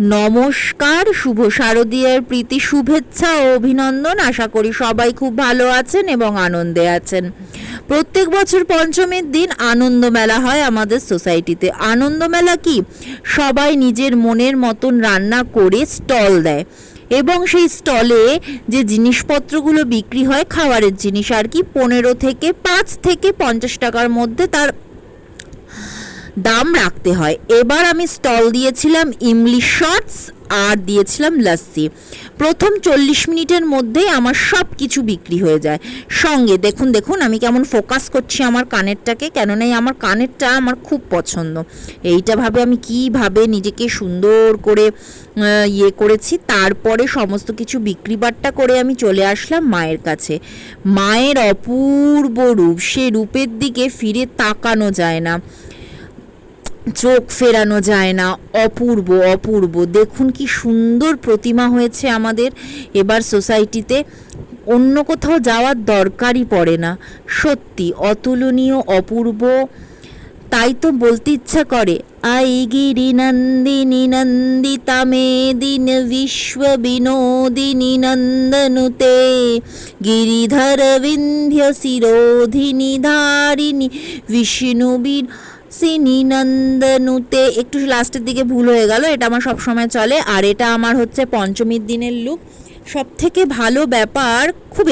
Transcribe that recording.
নমস্কার, শুভ শারদীয়ার প্রীতি, শুভেচ্ছা ও অভিনন্দন। আশা করি সবাই খুব ভালো আছেন এবং আনন্দে আছেন। প্রত্যেক বছর পঞ্চমীর দিন আনন্দ মেলা হয় আমাদের সোসাইটিতে। আনন্দ মেলা কি? সবাই নিজের মনের মতন রান্না করে স্টল দেয় এবং সেই স্টলে যে জিনিসপত্রগুলো বিক্রি হয়, খাবারের জিনিস, আর কি, পনেরো থেকে পাঁচ থেকে পঞ্চাশ টাকার মধ্যে তার দাম রাখতে হয়। এবার আমি স্টল দিয়েছিলাম ইমলি শর্টস আর দিয়েছিলাম লাস্সি প্রথম চল্লিশ মিনিটের মধ্যেই আমার সব কিছু বিক্রি হয়ে যায়। সঙ্গে দেখুন দেখুন, আমি কেমন ফোকাস করছি আমার কানেরটাকে, কেননা আমার কানেরটা আমার খুব পছন্দ। এইটা ভাবে আমি কীভাবে নিজেকে সুন্দর করে ইয়ে করেছি, তারপরে সমস্ত কিছু বিক্রি বাট্টা করে আমি চলে আসলাম মায়ের কাছে। মায়ের অপূর্ব রূপ, সে রূপের দিকে ফিরে তাকানো যায় না। চোখ ফেরানো যায় না, অপূর্ব অপূর্ব। দেখুন কি সুন্দর প্রতিমা হয়েছে আমাদের এবার সোসাইটিতে। অন্য কোথাও যাওয়ার দরকারই পড়ে না। সত্যি, অতুলনীয়, অপূর্ব। তাই তো বলতে ইচ্ছা করে, আই গিরি নন্দিনী নন্দিতা মেদিন বিশ্ব বিনোদিনী নন্দনুতে। গিরিধর বিন্ধ্য শিরোধিনী ধারিণী বিষ্ণু সিনি নন্দনুতে একটু লাস্টের দিকে ভুল হয়ে গেল। এটা আমার সব সময় চলে। আর এটা আমার হচ্ছে পঞ্চমীর দিনের লুক সব থেকে ভালো ব্যাপার, খুব